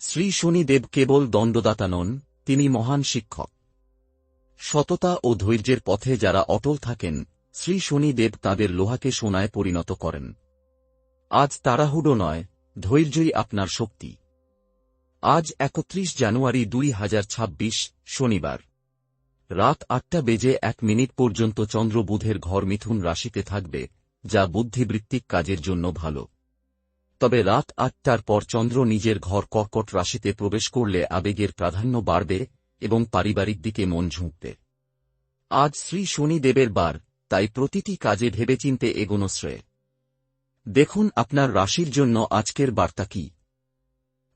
শ্রী শনিদেব কেবল দণ্ডদাতা নন, তিনি মহান শিক্ষক। সততা ও ধৈর্যের পথে যারা অটল থাকেন, শ্রী শনিদেব তাদের লোহাকে সোনায় পরিণত করেন। আজ তাড়াহুড়ো নয়, ধৈর্যই আপনার শক্তি। আজ একত্রিশ জানুয়ারি দুই হাজার ছাব্বিশ, শনিবার। রাত আটটা বেজে এক মিনিট পর্যন্ত চন্দ্র বুধের ঘর মিথুন রাশিতে থাকবে, যা বুদ্ধিবৃত্তিক কাজের জন্য ভালো। তবে রাত আটটার পর চন্দ্র নিজের ঘর কর্কট রাশিতে প্রবেশ করলে আবেগের প্রাধান্য বাড়বে এবং পারিবারিক দিকে মন ঝুঁকবে। আজ শ্রী শনিদেবের বার, তাই প্রতিটি কাজে ভেবেচিন্তে এগোনো শ্রেয়। দেখুন আপনার রাশির জন্য আজকের বার্তা কি।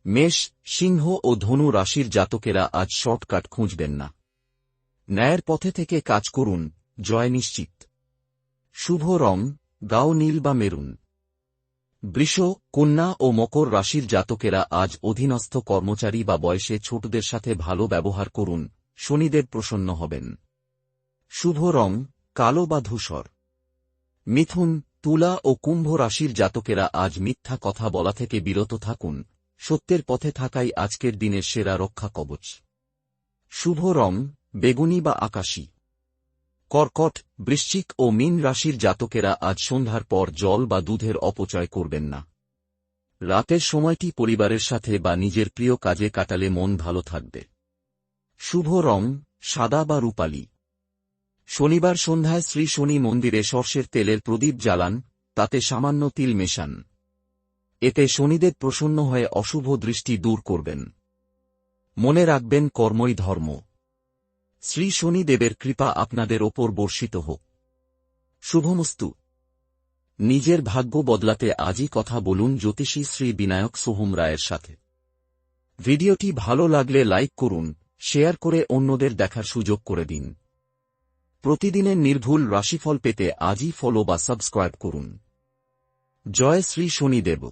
মেষ, সিংহ ও ধনু রাশির জাতকেরা আজ শর্টকাট খুঁজবেন না। ন্যায়ের পথে থেকে কাজ করুন, জয় নিশ্চিত। শুভ রং, গাও নীল বা মেরুন। বৃষ, কন্যা ও মকর রাশির জাতকেরা আজ অধীনস্থ কর্মচারী বা বয়সে ছোটদের সাথে ভালো ব্যবহার করুন শনিদেব প্রসন্ন হবেন। শুভ রং, কালো বা ধূসর। মিথুন, তুলা ও কুম্ভ রাশির জাতকেরা আজ মিথ্যা কথা বলা থেকে বিরত থাকুন, সত্যের পথে থাকাই আজকের দিনের সেরা রক্ষা কবচ। শুভ রং, বেগুনি বা আকাশী। কর্কট, বৃশ্চিক ও মীন রাশির জাতকেরা আজ সন্ধ্যার পর জল বা দুধের অপচয় করবেন না। রাতের সময়টি পরিবারের সাথে বা নিজের প্রিয় কাজে কাটালে মন ভালো থাকবে। শুভ রং, সাদা বা রূপালী। শনিবার সন্ধ্যায় শ্রী শনি মন্দিরে সর্ষের তেলের প্রদীপ জ্বালান, তাতে সামান্য তিল মেশান। এতে শনিদেব প্রসন্ন হয়ে অশুভ দৃষ্টি দূর করবেন। মনে রাখবেন কর্মই ধর্ম। শ্রী শনিদেবের কৃপা আপনাদের ওপর বর্ষিত হোক। শুভমস্তু। নিজের ভাগ্য বদলাতে আজই কথা বলুন জ্যোতিষী শ্রী বিনায়ক সোহম রায়ের সাথে। ভিডিওটি ভালো লাগলে লাইক করুন, শেয়ার করে অন্যদের দেখার সুযোগ করে দিন। প্রতিদিনের নির্ভুল রাশিফল পেতে আজই ফলো বা সাবস্ক্রাইব করুন। জয় শ্রী শনিদেব।